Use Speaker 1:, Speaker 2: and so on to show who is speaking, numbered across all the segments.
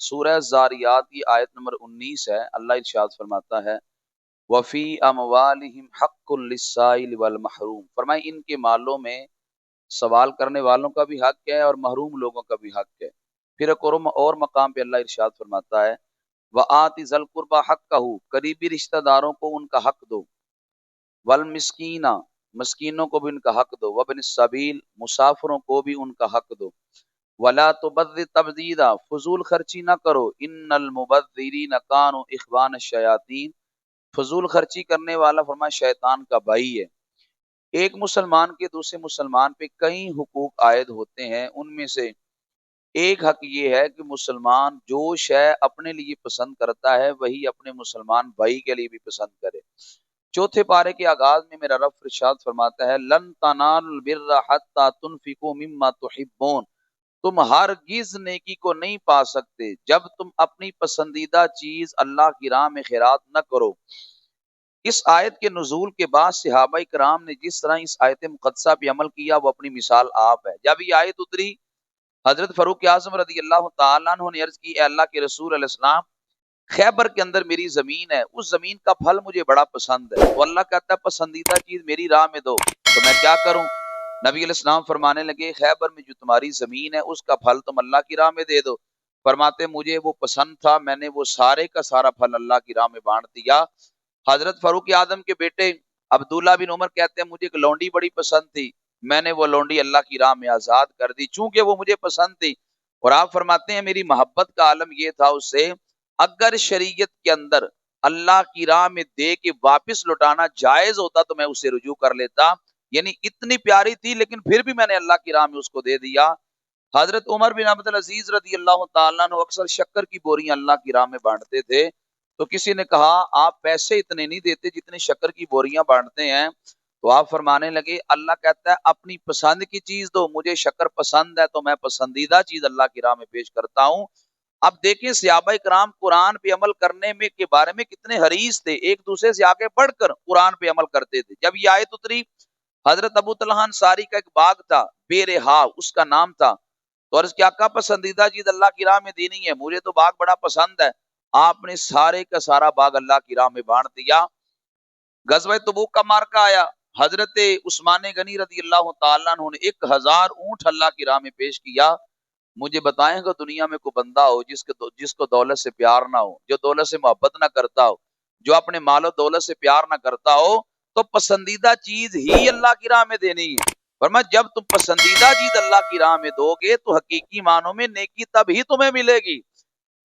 Speaker 1: سورہ زاریات کی آیت نمبر انیس ہے، اللہ ارشاد فرماتا ہے وفی اموالہم حق للسائل والمحروم۔ فرمائے ان کے مالوں میں سوال کرنے والوں کا بھی حق ہے اور محروم لوگوں کا بھی حق ہے۔ پھر ایک اور مقام پہ اللہ ارشاد فرماتا ہے وہ آتی ذل قربا حق کا ہو قریبی رشتہ داروں کو ان کا حق دو۔ ولمسکینہ مسکینوں کو بھی ان کا حق دو۔ وبن السبیل مسافروں کو بھی ان کا حق دو۔ ولا تو بد تبدیدہ فضول خرچی نہ کرو۔ ان المبذرین کانوا اخوان الشیاطین فضول خرچی کرنے والا فرما شیطان کا بھائی ہے۔ ایک مسلمان کے دوسرے مسلمان پہ کئی حقوق عائد ہوتے ہیں۔ ان میں سے ایک حق یہ ہے کہ مسلمان جو شے اپنے لیے پسند کرتا ہے، وہی اپنے مسلمان بھائی کے لیے بھی پسند کرے۔ چوتھے پارے کے آغاز میں میرا رب فرشاد فرماتا ہے، لن تنال البر حتى تنفقوا مما تحبون۔ تم ہرگز نیکی کو نہیں پا سکتے جب تم اپنی پسندیدہ چیز اللہ کی راہ میں خیرات نہ کرو۔ اس آیت کے نزول کے بعد صحابہ کرام نے جس طرح اس آیت مقدسہ پہ عمل کیا، وہ اپنی مثال آپ ہے۔ جب یہ آیت اتری، حضرت فاروق اعظم رضی اللہ تعالیٰ عنہ نے عرض کی، اے اللہ کے رسول علیہ السلام، خیبر کے اندر میری زمین ہے، اس زمین کا پھل مجھے بڑا پسند ہے۔ تو اللہ کہتا ہے، پسندیدہ چیز میری راہ میں دو، تو میں کیا کروں؟ نبی علیہ السلام فرمانے لگے، خیبر میں جو تمہاری زمین ہے، اس کا پھل تم اللہ کی راہ میں دے دو۔ فرماتے، مجھے وہ پسند تھا، میں نے وہ سارے کا سارا پھل اللہ کی راہ میں بانٹ دیا۔ حضرت فاروق اعظم کے بیٹے عبداللہ بن عمر کہتے ہیں، مجھے ایک لونڈی بڑی پسند تھی، میں نے وہ لونڈی اللہ کی راہ میں آزاد کر دی، چونکہ وہ مجھے پسند تھی۔ اور آپ فرماتے ہیں، میری محبت کا عالم یہ تھا اس سے، اگر شریعت کے اندر اللہ کی راہ میں دے کے واپس لوٹانا جائز ہوتا تو میں اسے رجوع کر لیتا۔ یعنی اتنی پیاری تھی، لیکن پھر بھی میں نے اللہ کی راہ میں اس کو دے دیا۔ حضرت عمر بن عبد العزیز رضی اللہ تعالیٰ نے اکثر شکر کی بوریاں اللہ کی راہ میں بانٹتے تھے۔ تو کسی نے کہا، آپ پیسے اتنے نہیں دیتے جتنے شکر کی بوریاں بانٹتے ہیں۔ تو آپ فرمانے لگے، اللہ کہتا ہے، اپنی پسند کی چیز دو، مجھے شکر پسند ہے تو میں پسندیدہ چیز اللہ کی راہ میں پیش کرتا ہوں۔ اب دیکھیں سیابہ کرام قرآن پہ عمل کرنے میں کے بارے میں کتنے حریص تھے۔ ایک دوسرے سے آگے بڑھ کر قرآن پہ عمل کرتے تھے۔ جب یہ آیت اتری حضرت ابو طلحان ساری کا ایک باغ تھا، بے رہا، اس کا نام تھا۔ تو عرض کیا کا پسندیدہ چیز اللہ کی راہ میں دینی ہے؟ مجھے تو باغ بڑا پسند ہے۔ آپ نے سارے کا سارا باغ اللہ کی راہ میں بانٹ دیا۔ غزوہ تبوک کا مارکا آیا۔ حضرت عثمان غنی رضی اللہ تعالیٰ نے ایک ہزار اونٹ اللہ کی راہ میں پیش کیا۔ مجھے بتائیں گا دنیا میں کوئی بندہ ہو جس کے جس کو دولت سے پیار نہ ہو، جو دولت سے محبت نہ کرتا ہو، جو اپنے مال و دولت سے پیار نہ کرتا ہو تو پسندیدہ چیز ہی اللہ کی راہ میں دینی ہے۔ فرما جب تم پسندیدہ چیز اللہ کی راہ میں دو گے، تو حقیقی معنوں میں نیکی تب ہی تمہیں ملے گی۔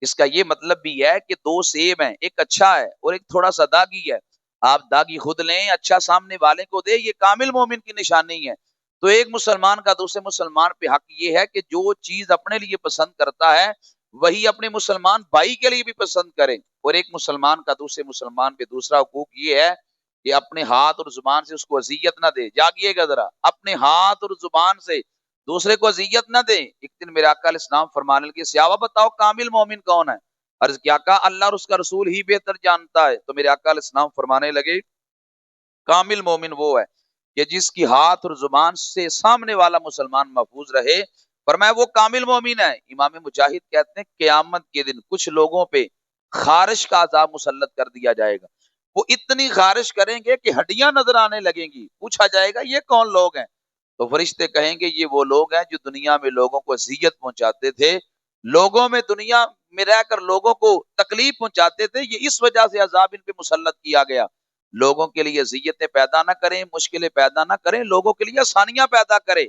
Speaker 1: اس کا یہ مطلب بھی ہے کہ دو سیب ہیں، ایک اچھا ہے اور ایک تھوڑا سا داغی ہے۔ آپ داغی خود لیں اچھا سامنے والے کو دے یہ کامل مومن کی نشانی ہے۔ تو ایک مسلمان کا دوسرے مسلمان پہ حق یہ ہے کہ جو چیز اپنے لیے پسند کرتا ہے، وہی اپنے مسلمان بھائی کے لیے بھی پسند کرے۔ اور ایک مسلمان کا دوسرے مسلمان پہ دوسرا حقوق یہ ہے کہ اپنے ہاتھ اور زبان سے اس کو اذیت نہ دے۔ جاگیے گا ذرا، اپنے ہاتھ اور زبان سے دوسرے کو اذیت نہ دے۔ ایک دن میرے آقا علیہ السلام فرمانے لگے، سیاوہ بتاؤ کامل مومن کون ہے؟ عرض کیا کہا اللہ اور اس کا رسول ہی بہتر جانتا ہے۔ تو میرے آقا علیہ السلام فرمانے لگے، کامل مومن وہ ہے کہ جس کی ہاتھ اور زبان سے سامنے والا مسلمان محفوظ رہے۔ فرمایا، وہ کامل مومن ہے۔ امام مجاہد کہتے ہیں، قیامت کے دن کچھ لوگوں پہ خارش کا عذاب مسلط کر دیا جائے گا۔ وہ اتنی خارش کریں گے کہ ہڈیاں نظر آنے لگیں گی۔ پوچھا جائے گا، یہ کون لوگ ہیں؟ تو فرشتے کہیں گے، یہ وہ لوگ ہیں جو دنیا میں لوگوں کو اذیت پہنچاتے تھے، لوگوں میں دنیا میں رہ کر لوگوں کو تکلیف پہنچاتے تھے، یہ اس وجہ سے عذاب ان پہ مسلط کیا گیا۔ لوگوں کے لیے ذیتیں پیدا نہ کریں، مشکلیں پیدا نہ کریں، لوگوں کے لیے آسانیاں پیدا کرے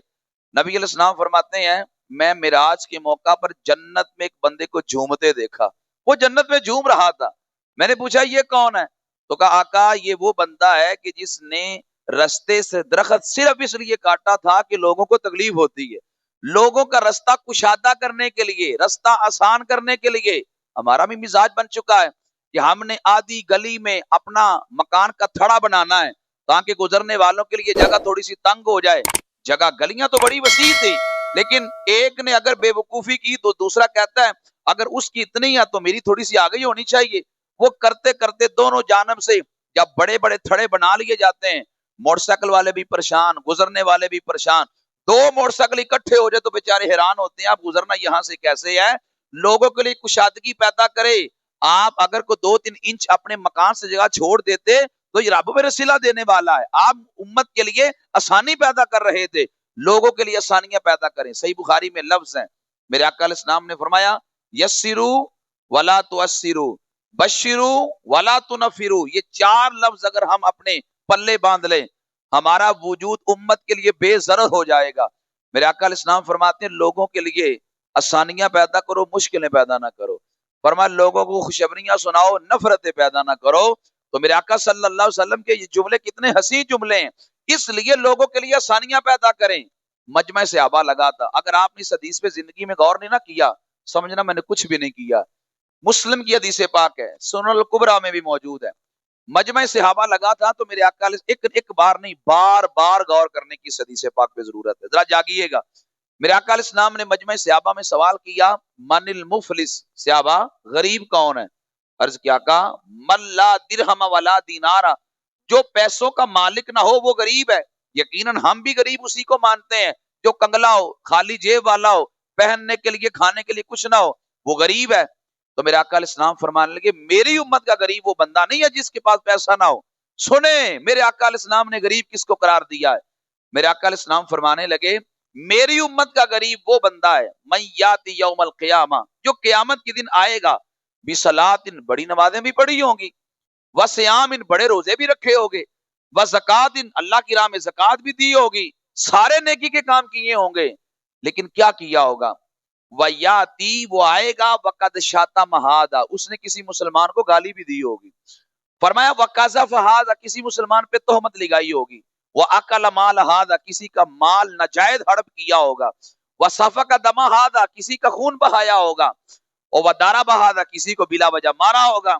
Speaker 1: نبی علیہ السلام فرماتے ہیں، میں میراج کے موقع پر جنت میں ایک بندے کو جھومتے دیکھا۔ وہ جنت میں جھوم رہا تھا۔ میں نے پوچھا، یہ کون ہے؟ تو کہا، آقا، یہ وہ بندہ ہے کہ جس نے رستے سے درخت صرف اس لیے کاٹا تھا کہ لوگوں کو تکلیف ہوتی ہے۔ لوگوں کا رستہ کشادہ کرنے کے لیے، رستہ آسان کرنے کے لیے ہمارا بھی مزاج بن چکا ہے کہ ہم نے آدھی گلی میں اپنا مکان کا تھڑا بنانا ہے تاکہ گزرنے والوں کے لیے جگہ تھوڑی سی تنگ ہو جائے۔ جگہ گلیاں تو بڑی وسیع تھی، لیکن ایک نے اگر بے وقوفی کی تو دوسرا کہتا ہے، اگر اس کی اتنی ہے تو میری تھوڑی سی آگے ہونی چاہیے۔ وہ کرتے کرتے دونوں جانب سے جب بڑے بڑے تھڑے بنا لیے جاتے ہیں موٹر سائیکل والے بھی پریشان، گزرنے والے بھی پریشان۔ دو موٹر سائیکل اکٹھے ہو جائے تو بےچارے حیران ہوتے ہیں آپ گزرنا یہاں سے کیسے ہے؟ لوگوں کے لیے کشادگی پیدا کرے۔ آپ اگر کو دو تین انچ اپنے مکان سے جگہ چھوڑ دیتے تو یہ رب میں رسیلہ دینے والا ہے۔ آپ امت کے لیے آسانی پیدا کر رہے تھے۔ لوگوں کے لیے آسانیاں پیدا کریں۔ صحیح بخاری میں لفظ ہیں۔ میرے علیہ السلام نے فرمایا، یسرو ولا تو بشرو ولا تنفرو، یہ چار لفظ اگر ہم اپنے پلے باندھ لیں، ہمارا وجود امت کے لیے بے ضرر ہو جائے گا۔ میرے علیہ السلام فرماتے ہیں، لوگوں کے لیے آسانیاں پیدا کرو، مشکلیں پیدا نہ کرو۔ فرما لوگوں کو خوشبریاں سناؤ، نفرتیں پیدا نہ کرو۔ تو میرے آقا صلی اللہ علیہ وسلم کے یہ جملے کتنے ہنسی جملے ہیں۔ اس لیے لوگوں کے لیے آسانیاں پیدا کریں۔ مجمع سے آبا لگا تھا اگر آپ نے اس حدیث پہ زندگی میں غور نہیں نہ کیا، سمجھنا میں نے کچھ بھی نہیں کیا۔ مسلم کی حدیث پاک ہے، سنن القبرا میں بھی موجود ہے۔ مجمع صحابہ لگا تھا تو میرے آقا ایک ایک بار نہیں، بار بار غور کرنے کی اس حدیث پاک پہ ضرورت ہے۔ ذرا جاگیے گا۔ میرے آقا علیہ السلام نے مجمع صحابہ میں سوال کیا، من المفلس؟ صحابہ، غریب کون ہے؟ عرض کیا کہا من لا درہم ولا دینار۔ جو پیسوں کا مالک نہ ہو، وہ غریب ہے۔ یقیناً ہم بھی غریب اسی کو مانتے ہیں۔ جو کنگلا ہو، خالی جیب والا ہو، پہننے کے لیے، کھانے کے لیے کچھ نہ ہو، وہ غریب ہے۔ تو میرے آقا علیہ السلام فرمانے لگے، میری امت کا غریب وہ بندہ نہیں ہے جس کے پاس پیسہ نہ ہو۔ سنیں میرے آقا علیہ السلام نے غریب کس کو قرار دیا ہے؟ میرے آقا علیہ السلام فرمانے لگے، میری امت کا غریب وہ بندہ ہے میات یوم القیامہ، جو قیامت کے دن آئے گا۔ بسلات ان بڑی نمازیں بھی پڑھی ہوں گی۔ وسیام ان بڑے روزے بھی رکھے ہوگے و زکات، ان اللہ کی راہ میں زکات بھی دی ہوگی۔ سارے نیکی کے کام کیے ہوں گے۔ لیکن کیا کیا ہوگا؟ ویاتی وہ آئے گا، وقد شاتا مہادا اس نے کسی مسلمان کو گالی بھی دی ہوگی۔ فرمایا وقاضہ فہادا کسی مسلمان پہ تہمت لگائی ہوگی۔ وہ اکل مال ہادا کسی کا مال نجائز ہڑپ کیا ہوگا۔ وہ صفا کا دما ہادا کسی کا خون بہایا ہوگا۔ اور وہ دارا بہادا کسی کو بلا وجہ مارا ہوگا۔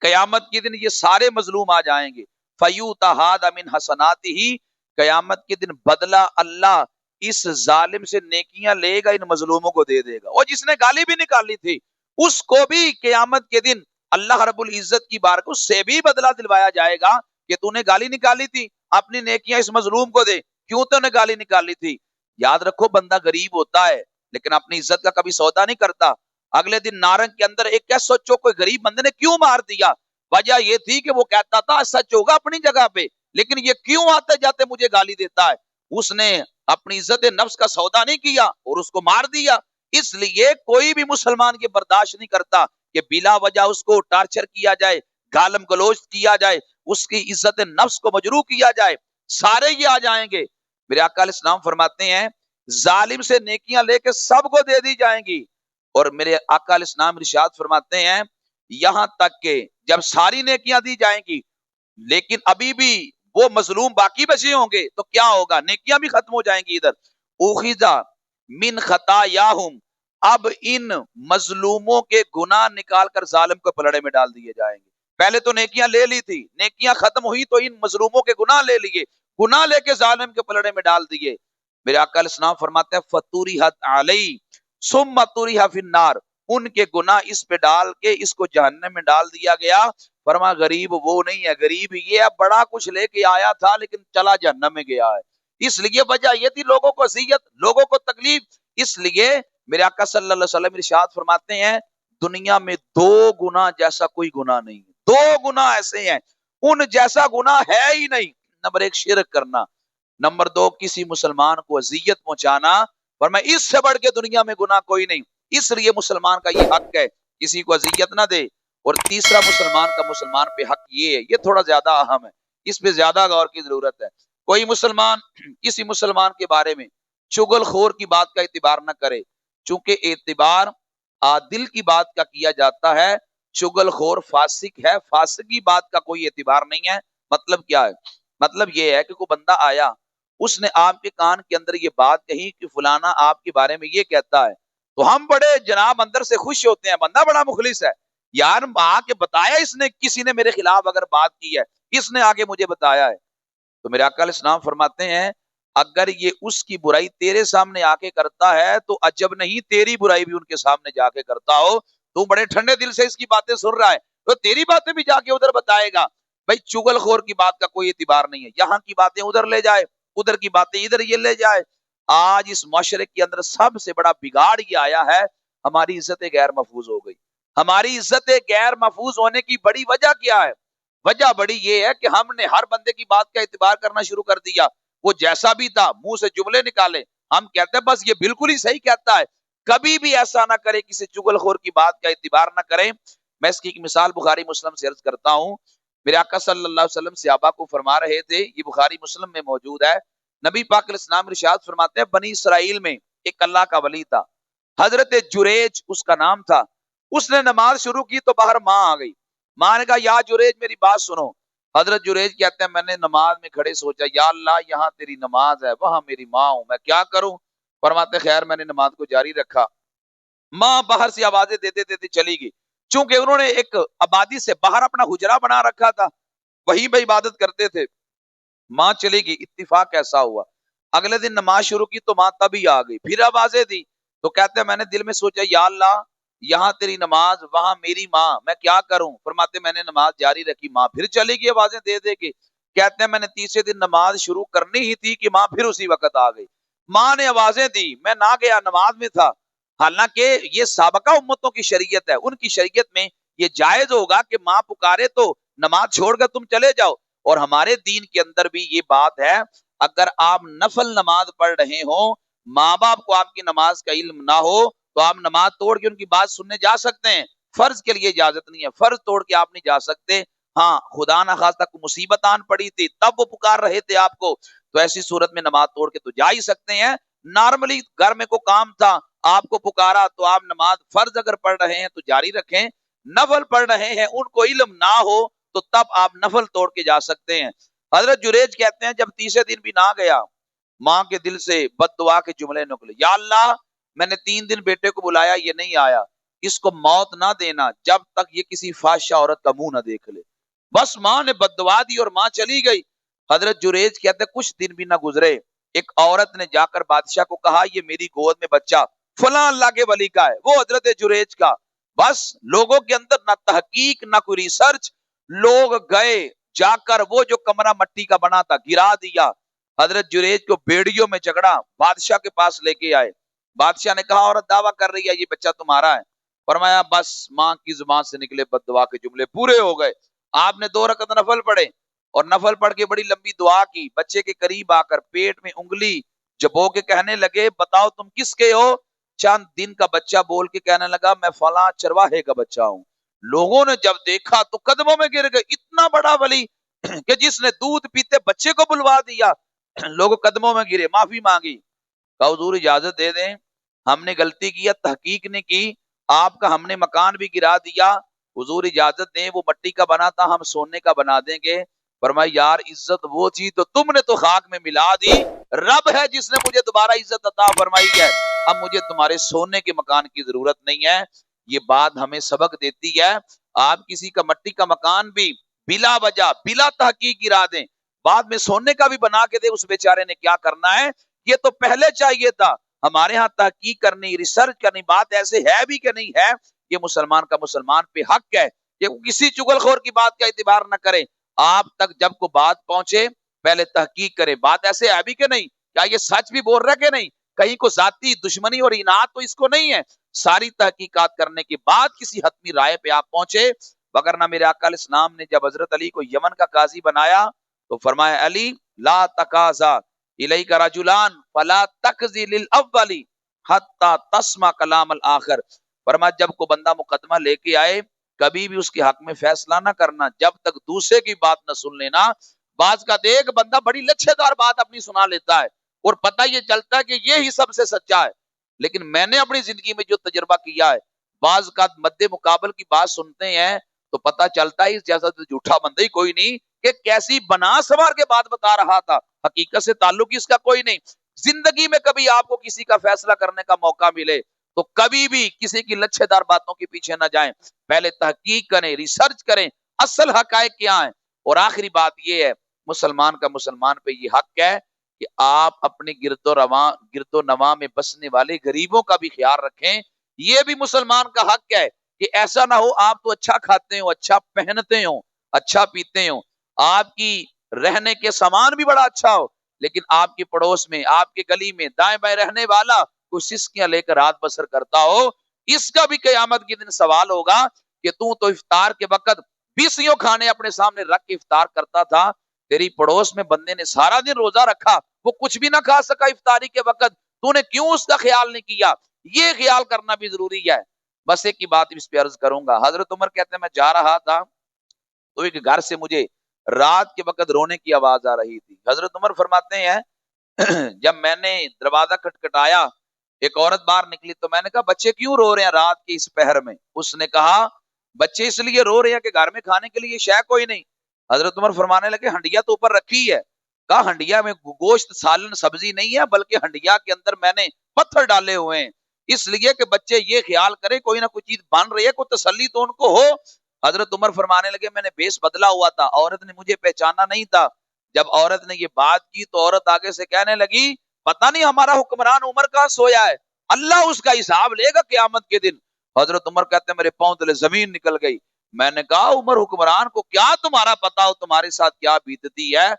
Speaker 1: قیامت کے دن یہ سارے مظلوم آ جائیں گے۔ فیو تہاد امن حسنات ہی قیامت کے دن بدلہ اللہ اس ظالم سے نیکیاں لے گا ان مظلوموں کو دے دے گا۔ اور جس نے گالی بھی نکالی تھی، اس کو بھی قیامت کے دن اللہ رب العزت کی بار کو سے بھی بدلہ دلوایا جائے گا کہ تو نے گالی نکالی تھی۔ اپنی نیکیاں اس مظلوم کو دے، کیوں تو نے گالی نکالی تھی؟ یاد رکھو، بندہ غریب ہوتا ہے، لیکن اپنی عزت کا کبھی سودا نہیں کرتا۔ اگلے دن نارنگ کے اندر ایک کہ سوچو، کوئی غریب بندے نے کیوں مار دیا؟ وجہ یہ تھی کہ وہ کہتا تھا، سچ ہوگا اپنی جگہ پہ، لیکن یہ کیوں آتے جاتے مجھے گالی دیتا ہے؟ اس نے اپنی عزت نفس کا سودا نہیں کیا اور اس کو مار دیا۔ اس لیے کوئی بھی مسلمان یہ برداشت نہیں کرتا کہ بلا وجہ اس کو ٹارچر کیا جائے، گالم گلوچ کیا جائے، اس کی عزت نفس کو مجرو کیا جائے۔ سارے یہ آ جائیں گے۔ میرے آقا علیہ السلام فرماتے ہیں، ظالم سے نیکیاں لے کے سب کو دے دی جائیں گی۔ اور میرے آقا علیہ السلام رشاد فرماتے ہیں، یہاں تک کہ جب ساری نیکیاں دی جائیں گی، لیکن ابھی بھی وہ مظلوم باقی بچے ہوں گے تو کیا ہوگا؟ نیکیاں بھی ختم ہو جائیں گی ادھر۔ اوخذا من خطایاہم اب ان مظلوموں کے گناہ نکال کر ظالم کو پلڑے میں ڈال دیے جائیں گے۔ پہلے تو نیکیاں لے لی تھی۔ نیکیاں ختم ہوئی تو ان مظلوموں کے گناہ لے لیے۔ گناہ لے کے ظالم کے پلڑے میں ڈال دیے۔ میرے آقا اسلام فرماتے ہیں فتوری حت علی سم متوری النار۔ ان کے گناہ اس پہ ڈال کے اس کو جہنم میں ڈال دیا گیا۔ فرما غریب وہ نہیں ہے، غریب یہ ہے، بڑا کچھ لے کے آیا تھا لیکن چلا جہنم میں گیا ہے۔ اس لیے وجہ یہ تھی لوگوں کو اذیت، لوگوں کو تکلیف۔ اس لیے میرے آقا صلی اللہ علیہ وسلم ارشاد فرماتے ہیں، دنیا میں دو گنا جیسا کوئی گنا نہیں دو گنا ایسے ہیں، ان جیسا گنا ہے ہی نہیں۔ نمبر ایک، شرک کرنا۔ نمبر دو، کسی مسلمان کو اذیت پہنچانا۔ پر میں اس سے بڑھ کے دنیا میں گنا کوئی نہیں۔ اس لیے مسلمان کا یہ حق ہے، کسی کو اذیت نہ دے۔ اور تیسرا مسلمان کا مسلمان پہ حق یہ ہے، یہ تھوڑا زیادہ اہم ہے، اس پہ زیادہ غور کی ضرورت ہے۔ کوئی مسلمان کسی مسلمان کے بارے میں چگل خور کی بات کا اعتبار نہ کرے، چونکہ اعتبار عادل کی بات کا کیا جاتا ہے، چگل خور فاسق ہے فاسق کی بات کا کوئی اعتبار نہیں ہے۔ مطلب کیا ہے؟ مطلب یہ ہے کہ کوئی بندہ آیا، اس نے آپ کے کان کے اندر یہ بات کہی کہ فلانا آپ کے بارے میں یہ کہتا ہے۔ تو ہم بڑے جناب اندر سے خوش ہوتے ہیں، بندہ بڑا مخلص ہے۔ یار آ کے بتایا اس نے، کسی نے میرے خلاف اگر بات کی ہے، اس نے آگے مجھے بتایا ہے۔ تو میرے علیہ اسلام فرماتے ہیں، اگر یہ اس کی برائی تیرے سامنے آ کے کرتا ہے تو عجب نہیں، تیری برائی بھی ان کے سامنے جا کے کرتا ہو۔ تو بڑے ٹھنڈے دل سے اس کی باتیں سن رہا ہے۔ تو تیری باتیں بھی جا کے ادھر بتائے گا۔ بھائی، چگل خور کی بات کا کوئی اعتبار نہیں ہے۔ یہاں کی باتیں ادھر لے جائے، ادھر کی باتیں ادھر، یہ لے جائے۔ آج اس معاشرے کے اندر سب سے بڑا بگاڑ یہ آیا ہے، ہماری عزتیں غیر محفوظ ہو گئی۔ ہماری عزت غیر محفوظ ہونے کی بڑی وجہ کیا ہے؟ وجہ بڑی یہ ہے کہ ہم نے ہر بندے کی بات کا اعتبار کرنا شروع کر دیا۔ وہ جیسا بھی تھا، منہ سے جملے نکالے۔ ہم کہتے ہیں، بس یہ بالکل ہی صحیح کہتا ہے۔ کبھی بھی ایسا نہ کرے، کسی چگل خور کی بات کا اعتبار نہ کریں۔ میں اس کی ایک مثال بخاری مسلم سے عرض کرتا ہوں۔ میرے آقا صلی اللہ علیہ وسلم صحابہ کو فرما رہے تھے، یہ بخاری مسلم میں موجود ہے۔ نبی پاک علیہ السلام رشاد فرماتے ہیں، بنی اسرائیل میں ایک اللہ کا ولی تھا۔ حضرت جریج اس کا نام تھا۔ اس نے نماز شروع کی تو باہر ماں آ گئی۔ ماں نے کہا، یا جریج، میری بات سنو۔ حضرت جریج کہتے ہیں، میں نے نماز میں کھڑے سوچا، یا اللہ، یہاں تیری نماز ہے، وہاں میری ماں ہوں، میں کیا کروں؟ فرماتے، خیر، میں نے نماز کو جاری رکھا۔ ماں باہر سے آوازیں دیتے دیتے چلی گئی۔ چونکہ انہوں نے ایک آبادی سے باہر اپنا حجرا بنا رکھا تھا وہی بھائی عبادت کرتے تھے۔ ماں چلی گئی، اتفاق کیسا ہوا۔ اگلے دن نماز شروع کی تو ماں تبھی آ گئی، پھر آوازیں دی تو کہتے ہیں، میں نے دل میں سوچا، یا اللہ یہاں تیری نماز، وہاں میری ماں، میں کیا کروں؟ فرماتے میں نے نماز جاری رکھی، ماں پھر چلی گئی آوازیں دے دے کے۔ کہتے ہیں میں نے تیسرے دن نماز شروع کرنی ہی تھی کہ ماں پھر اسی وقت آ گئی۔ ماں نے آوازیں دی، میں نہ گیا، نماز میں تھا۔ حالانکہ یہ سابقہ امتوں کی شریعت ہے، ان کی شریعت میں یہ جائز ہوگا کہ ماں پکارے تو نماز چھوڑ کر تم چلے جاؤ۔ اور ہمارے دین کے اندر بھی یہ بات ہے، اگر آپ نفل نماز پڑھ رہے ہوں، ماں باپ کو آپ کی نماز کا علم نہ ہو تو آپ نماز توڑ کے ان کی بات سننے جا سکتے ہیں۔ فرض کے لیے اجازت نہیں ہے۔ فرض توڑ کے آپ نہیں جا سکتے۔ ہاں خدا نہ خاص تک مصیبت آن پڑی تھی، تب وہ پکار رہے تھے آپ کو۔ تو ایسی صورت میں نماز توڑ کے تو جا ہی سکتے ہیں۔ نارملی گھر میں کو کام تھا، آپ کو پکارا تو آپ نماز فرض اگر پڑھ رہے ہیں تو جاری رکھیں۔ نفل پڑھ رہے ہیں، ان کو علم نہ ہو تو تب آپ نفل توڑ کے جا سکتے ہیں۔ حضرت جریج کہتے ہیں، جب تیسرے دن بھی نہ گیا، ماں کے دل سے بد دعا کے جملے نکلے، یا اللہ میں نے تین دن بیٹے کو بلایا، یہ نہیں آیا۔ اس کو موت نہ دینا جب تک یہ کسی فاشا عورت کا منہ نہ دیکھ لے۔ بس ماں نے بد دعا دی اور ماں چلی گئی۔ حضرت جریج کہتے کچھ دن بھی نہ گزرے۔ ایک عورت نے جا کر بادشاہ کو کہا، یہ میری گود میں بچہ، فلاں اللہ کے ولی کا ہے۔ وہ حضرت جریج کا۔ بس لوگوں کے اندر نہ تحقیق، نہ کوئی ریسرچ لوگ گئے، جا کر وہ جو کمرہ مٹی کا بنا تھا، گرا دیا۔ حضرت جریج کو بیڑیوں میں جگڑا بادشاہ کے پاس لے کے آئے۔ بادشاہ نے کہا، عورت دعویٰ کر رہی ہے، یہ بچہ تمہارا ہے۔ فرمایا، بس ماں کی زبان سے نکلے بد دعا کے جملے پورے ہو گئے۔ آپ نے دو رکعت نفل پڑھے اور نفل پڑھ کے بڑی لمبی دعا کی۔ بچے کے قریب آ کر پیٹ میں انگلی جبو کے کہنے لگے، بتاؤ تم کس کے ہو؟ چند دن کا بچہ بول کے کہنے لگا، میں فلاں چرواہے کا بچہ ہوں۔ لوگوں نے جب دیکھا تو قدموں میں گر گئے۔ اتنا بڑا ولی کہ جس نے دودھ پیتے بچے کو بلوا دیا لوگ قدموں میں گرے، معافی مانگی۔ کہ حضور اجازت دے دیں ہم نے غلطی کیا تحقیق نے کی، آپ کا ہم نے مکان بھی گرا دیا، حضور اجازت دیں، وہ مٹی کا بنا تھا، ہم سونے کا بنا دیں گے۔ فرمایا، یار، عزت وہ تھی تو تم نے تو خاک میں ملا دی۔ رب ہے جس نے مجھے دوبارہ عزت عطا فرمائی ہے۔ اب مجھے تمہارے سونے کے مکان کی ضرورت نہیں ہے۔ یہ بات ہمیں سبق دیتی ہے۔ آپ کسی کا مٹی کا مکان بھی بلا وجہ، بلا تحقیق گرا دیں۔ بعد میں سونے کا بھی بنا کے دے، اس بیچارے نے کیا کرنا ہے؟ یہ تو پہلے چاہیے تھا۔ ہمارے ہاں تحقیق کرنی ریسرچ کرنی، بات ایسے ہے بھی کہ نہیں ہے، یہ مسلمان کا مسلمان پہ حق ہے کہ کسی چگل خور کی بات کا اعتبار نہ کرے۔ آپ تک جب کو بات پہنچے، پہلے تحقیق کرے۔ بات ایسے ہے بھی کہ نہیں؟ کیا یہ سچ بھی بول رہا کہ نہیں؟ کہیں کو ذاتی دشمنی اور انعت تو اس کو نہیں ہے۔ ساری تحقیقات کرنے کے بعد کسی حتمی رائے پہ آپ پہنچے۔ مگر نہ میرے اکال اسلام نے جب حضرت علی کو یمن کا قاضی بنایا تو فرمایا، علی لا تقاضا۔ الی کا فلا تقضی للاولی حتی تسمع کلام الاخر۔ فرمایا، جب کو بندہ مقدمہ لے کے آئے، کبھی بھی اس کے حق میں فیصلہ نہ کرنا، جب تک دوسرے کی بات نہ سن لینا، بعض کا دیکھ بندہ بڑی لچھے دار بات اپنی سنا لیتا ہے اور پتہ یہ چلتا ہے کہ یہ ہی سب سے سچا ہے۔ لیکن میں نے اپنی زندگی میں جو تجربہ کیا ہے، بعض کا مد مقابل کی بات سنتے ہیں تو پتہ چلتا ہے، اس جیسا تو جھوٹا بندہ ہی کوئی نہیں۔ کہ کیسی بنا سوار کے بات بتا رہا تھا۔ حقیقت سے تعلق اس کا کوئی نہیں۔ زندگی میں کبھی آپ کو کسی کا فیصلہ کرنے کا موقع ملے تو کبھی بھی کسی کی لچھے دار باتوں کے پیچھے نہ جائیں۔ پہلے تحقیق کریں ریسرچ کریں۔ اصل حقائق کیا ہیں؟ اور آخری بات یہ ہے، مسلمان کا مسلمان پہ یہ حق ہے کہ آپ اپنے گرد و رواں، گرد و نواں میں بسنے والے غریبوں کا بھی خیال رکھیں۔ یہ بھی مسلمان کا حق ہے کہ ایسا نہ ہو، آپ تو اچھا کھاتے ہو اچھا پہنتے ہو اچھا پیتے ہو آپ کی رہنے کے سامان بھی بڑا اچھا ہو، لیکن آپ کے پڑوس میں، آپ کے گلی میں دائیں بائیں رہنے والا کوئی سسکیاں لے کر رات بسر کرتا ہو، اس کا بھی قیامت کے دن سوال ہوگا کہ تو تو افطار کے وقت بیسیوں کھانے اپنے سامنے رکھ کے افطار کرتا تھا، تیری پڑوس میں بندے نے سارا دن روزہ رکھا، وہ کچھ بھی نہ کھا سکا افطاری کے وقت، تو نے کیوں اس کا خیال نہیں کیا؟ یہ خیال کرنا بھی ضروری ہے۔ بس ایک کی بات اس پہ عرض کروں گا، حضرت عمر کہتے ہیں، میں جا رہا تھا تو ایک گھر سے مجھے رات کے وقت رونے کی آواز آ رہی تھی۔ حضرت عمر فرماتے ہیں، جب میں نے دروازہ کٹکھٹایا، ایک عورت باہر نکلی تو میں نے کہا، بچے کیوں رو رہے ہیں رات کے اس پہر میں؟ اس نے کہا، بچے اس لیے رو رہے ہیں کہ گھر میں کھانے کے لیے شہ کوئی نہیں۔ حضرت عمر فرمانے لگے، ہنڈیا تو اوپر رکھی ہے۔ کہا، ہنڈیا میں گوشت، سالن، سبزی نہیں ہے، بلکہ ہنڈیا کے اندر میں نے پتھر ڈالے ہوئے ہیں۔ اس لیے کہ بچے یہ خیال کرے کوئی نہ کوئی چیز بن رہی ہے، کوئی تسلی تو ان کو ہو۔ حضرت عمر فرمانے لگے، میں نے بیس بدلا ہوا تھا، عورت نے مجھے پہچانا نہیں تھا۔ جب عورت نے یہ بات کی تو عورت آگے سے کہنے لگی، پتہ نہیں ہمارا حکمران عمر کہاں سویا ہے، اللہ اس کا حساب لے گا قیامت کے دن۔ حضرت عمر کہتے ہیں، میرے پاؤں تلے زمین نکل گئی۔ میں نے کہا، عمر حکمران کو کیا تمہارا پتا ہو، تمہارے ساتھ کیا بیتتی ہے؟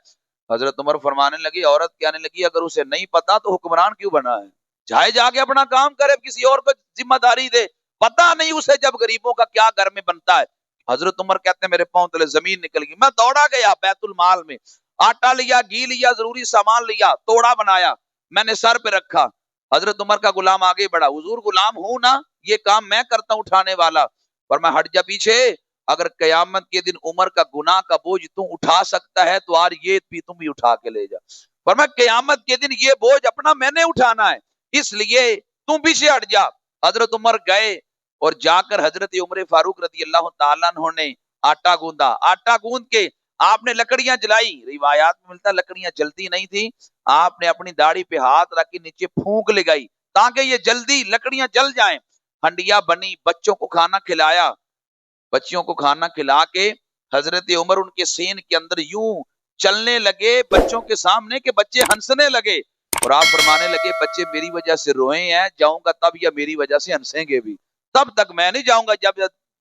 Speaker 1: حضرت عمر فرمانے لگی عورت کہنے لگی، اگر اسے نہیں پتا تو حکمران کیوں بنا ہے؟ جائے جا کے اپنا کام کرے، کسی اور کو ذمہ داری دے۔ پتا نہیں اسے جب غریبوں کا کیا گھر میں بنتا ہے۔ حضرت عمر کہتے ہیں، میرے پاؤں تلے زمین نکل گئی۔ میں دوڑا گیا بیت المال میں۔ آٹا لیا، گھی لیا، ضروری سامان لیا، توڑا بنایا، میں نے سر پہ رکھا۔ حضرت عمر کا غلام آگے بڑھا۔ حضور غلام ہوں نا، یہ کام میں کرتا ہوں اٹھانے والا۔ پر میں ہٹ جا پیچھے۔ اگر قیامت کے دن عمر کا گناہ کا بوجھ تم اٹھا سکتا ہے، تو آر یہ بھی تم بھی اٹھا کے لے جا۔ پر میں قیامت کے دن یہ بوجھ اپنا میں نے اٹھانا ہے، اس لیے تم پیچھے ہٹ جا۔ حضرت عمر گئے۔ اور جا کر حضرت عمر فاروق رضی اللہ تعالیٰ نے آٹا گوندا آٹا گوند کے آپ نے لکڑیاں جلائی۔ روایات میں ملتا لکڑیاں جلتی نہیں تھی آپ نے اپنی داڑھی پہ ہاتھ رکھ کے نیچے پھونک لگائی تاکہ یہ جلدی لکڑیاں جل جائیں۔ ہنڈیا بنی، بچوں کو کھانا کھلایا۔ بچوں کو کھانا کھلا کے حضرت عمر ان کے سین کے اندر یوں چلنے لگے بچوں کے سامنے کہ بچے ہنسنے لگے۔ اور آپ فرمانے لگے، بچے میری وجہ سے روئے ہیں، جاؤں گا تب یا میری وجہ سے ہنسیں گے بھی۔ تب تک میں نہیں جاؤں گا جب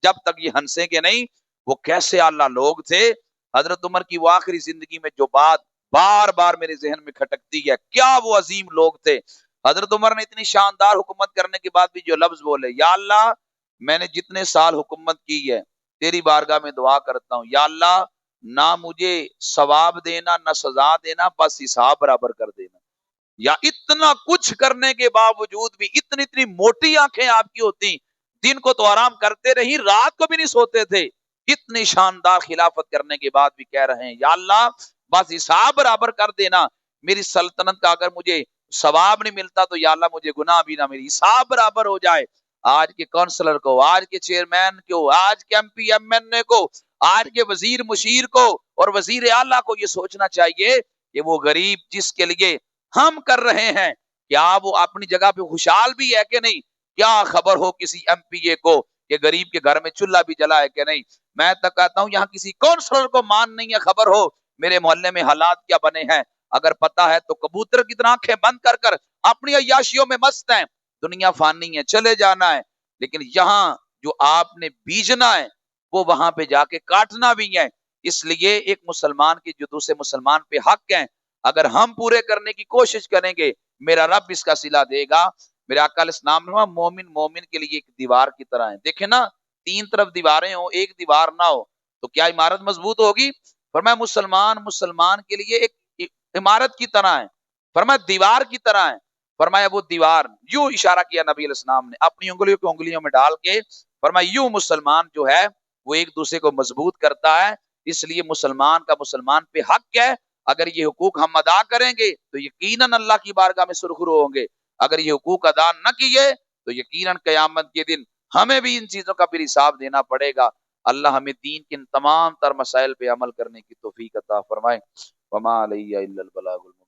Speaker 1: جب تک یہ ہنسیں گے نہیں۔ وہ کیسے اللہ لوگ تھے۔ حضرت عمر کی وہ آخری زندگی میں جو بات بار بار میرے ذہن میں کھٹکتی ہے، کیا وہ عظیم لوگ تھے۔ حضرت عمر نے اتنی شاندار حکومت کرنے کے بعد بھی جو لفظ بولے، یا اللہ، میں نے جتنے سال حکومت کی ہے، تیری بارگاہ میں دعا کرتا ہوں۔ یا اللہ، نہ مجھے ثواب دینا، نہ سزا دینا، بس حساب برابر کر دینا۔ یا اتنا کچھ کرنے کے باوجود بھی اتنی اتنی موٹی آنکھیں آپ کی ہوتی۔ دن کو تو آرام کرتے رہی، رات کو بھی نہیں سوتے تھے۔ اتنی شاندار خلافت کرنے کے بعد بھی کہہ رہے ہیں، یا اللہ، بس حساب برابر کر دینا۔ میری سلطنت کا اگر مجھے ثواب نہیں ملتا تو یا اللہ مجھے گناہ بھی نہ میری حساب برابر ہو جائے۔ آج کے کونسلر کو، آج کے چیئرمین کو، آج کے M P, M N A کو، آج کے وزیر مشیر کو اور وزیر اعلیٰ کو یہ سوچنا چاہیے کہ وہ غریب جس کے لیے ہم کر رہے ہیں، کیا وہ اپنی جگہ پہ خوشحال بھی ہے کہ نہیں؟ کیا خبر ہو کسی ایم پی اے کو کہ غریب کے گھر میں چولہا بھی جلا ہے کہ نہیں؟ میں تک کہتا ہوں یہاں کسی کونسلر کو مان نہیں ہے خبر ہو۔ میرے محلے میں حالات کیا بنے ہیں؟ اگر پتا ہے تو کبوتر کی طرح آنکھیں بند کر کر اپنی عیاشیوں میں مست ہیں۔ دنیا فانی ہے، چلے جانا ہے۔ لیکن یہاں جو آپ نے بیجنا ہے، وہ وہاں پہ جا کے کاٹنا بھی ہے۔ اس لیے ایک مسلمان کی جو دوسرے مسلمان پہ حق ہیں۔ اگر ہم پورے کرنے کی کوشش کریں گے، میرا رب اس کا سلا دے گا۔ میرے اکال اسلام نے مومن مومن کے لیے ایک دیوار کی طرح ہے دیکھیں نا، تین طرف دیواریں ہوں، ایک دیوار نہ ہو تو کیا عمارت مضبوط ہوگی؟ فرمایا، مسلمان مسلمان کے لیے ایک عمارت کی طرح ہے فرمایا، دیوار کی طرح ہے فرمایا، وہ دیوار یوں اشارہ کیا نبی علیہ السلام نے، اپنی انگلیوں کو انگلیوں میں ڈال کے۔ فرمایا، یوں مسلمان جو ہے، وہ ایک دوسرے کو مضبوط کرتا ہے۔ اس لیے مسلمان کا مسلمان پہ حق ہے۔ اگر یہ حقوق ہم ادا کریں گے تو یقیناً اللہ کی بارگاہ میں سرخرو ہوں گے۔ اگر یہ حقوق ادا نہ کیے تو یقیناً قیامت کے دن ہمیں بھی ان چیزوں کا پھر حساب دینا پڑے گا۔ اللہ ہمیں دین کے ان تمام تر مسائل پہ عمل کرنے کی توفیق عطا فرمائے۔ وما علیہ الا البلاغ المبین۔